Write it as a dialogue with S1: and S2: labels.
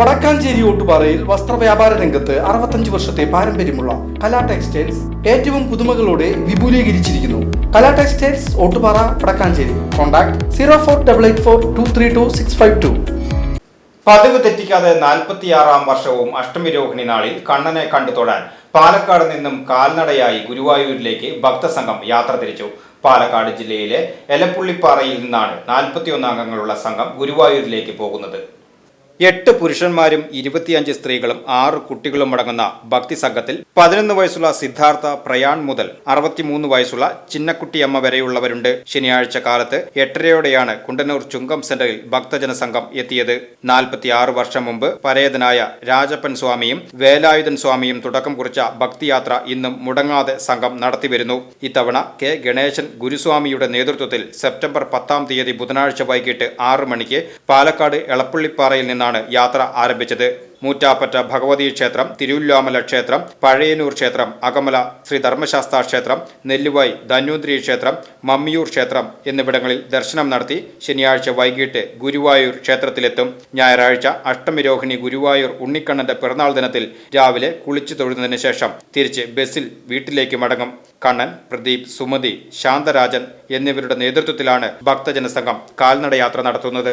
S1: വടക്കാഞ്ചേരി ഓട്ടുപാറയിൽ വസ്ത്രവ്യാപാര രംഗത്ത് അറുപത്തഞ്ച് വർഷത്തെ പാരമ്പര്യമുള്ള കലാ ടെക്സ്റ്റൈൽസ് ഏറ്റവും പുതുമകളോടെ വിപുലീകരിച്ചിരിക്കുന്നു. Kala textiles Ottupara Vadakkanchery. Contact zero four double eight four two three two six five two.
S2: പതിവ് തെറ്റിക്കാതെ നാൽപ്പത്തിയാറാം വർഷവും അഷ്ടമി രോഹിണി നാളിൽ കണ്ണനെ കണ്ടു തൊഴാൻ പാലക്കാട് നിന്നും കാൽനടയായി ഗുരുവായൂരിലേക്ക് ഭക്തസംഘം യാത്ര തിരിച്ചു. പാലക്കാട് ജില്ലയിലെ എലപ്പുള്ളിപ്പാറയിൽ നിന്നാണ് നാൽപ്പത്തിയൊന്ന് അംഗങ്ങളുള്ള സംഘം ഗുരുവായൂരിലേക്ക് പോകുന്നത്. എട്ട് പുരുഷന്മാരും ഇരുപത്തിയഞ്ച് സ്ത്രീകളും ആറ് കുട്ടികളും അടങ്ങുന്ന ഭക്തി സംഘത്തിൽ പതിനൊന്ന് വയസ്സുള്ള സിദ്ധാർത്ഥ പ്രയാൺ മുതൽ അറുപത്തിമൂന്ന് വയസ്സുള്ള ചിന്നക്കുട്ടിയമ്മ വരെയുള്ളവരുണ്ട്. ശനിയാഴ്ച കാലത്ത് എട്ടരയോടെയാണ് കുണ്ടന്നൂർ ചുങ്കം സെന്ററിൽ ഭക്തജന സംഘം എത്തിയത്. നാൽപ്പത്തിയാറ് വർഷം മുമ്പ് പരേതനായ രാജപ്പൻ സ്വാമിയും വേലായുധൻ സ്വാമിയും തുടക്കം കുറിച്ച ഭക്തിയാത്ര ഇന്നും മുടങ്ങാതെ സംഘം നടത്തിവരുന്നു. ഇത്തവണ കെ ഗണേശൻ ഗുരുസ്വാമിയുടെ നേതൃത്വത്തിൽ സെപ്റ്റംബർ പത്താം തീയതി ബുധനാഴ്ച വൈകിട്ട് ആറ് മണിക്ക് പാലക്കാട് എളപ്പള്ളിപ്പാറയിൽ നിന്നാണ് യാത്ര ആരംഭിച്ചത്. മൂറ്റാപ്പറ്റ ഭഗവതി ക്ഷേത്രം തിരുവല്ലാമല ക്ഷേത്രം പഴയനൂർ ക്ഷേത്രം അകമല ശ്രീ ധർമ്മശാസ്ത്ര ക്ഷേത്രം നെല്ലുവായി ധന്വന്തിരി ക്ഷേത്രം മമ്മിയൂർ ക്ഷേത്രം എന്നിവിടങ്ങളിൽ ദർശനം നടത്തി ശനിയാഴ്ച വൈകിട്ട് ഗുരുവായൂർ ക്ഷേത്രത്തിലെത്തും. ഞായറാഴ്ച അഷ്ടമിരോഹിണി ഗുരുവായൂർ ഉണ്ണിക്കണ്ണന്റെ പിറന്നാൾ ദിനത്തിൽ രാവിലെ കുളിച്ചു തൊഴുന്നതിന് ശേഷം തിരിച്ച് ബസ്സിൽ വീട്ടിലേക്ക് മടങ്ങും. കണ്ണൻ പ്രദീപ് സുമതി ശാന്തരാജൻ എന്നിവരുടെ നേതൃത്വത്തിലാണ് ഭക്തജനസംഘം കാൽനടയാത്ര നടത്തുന്നത്.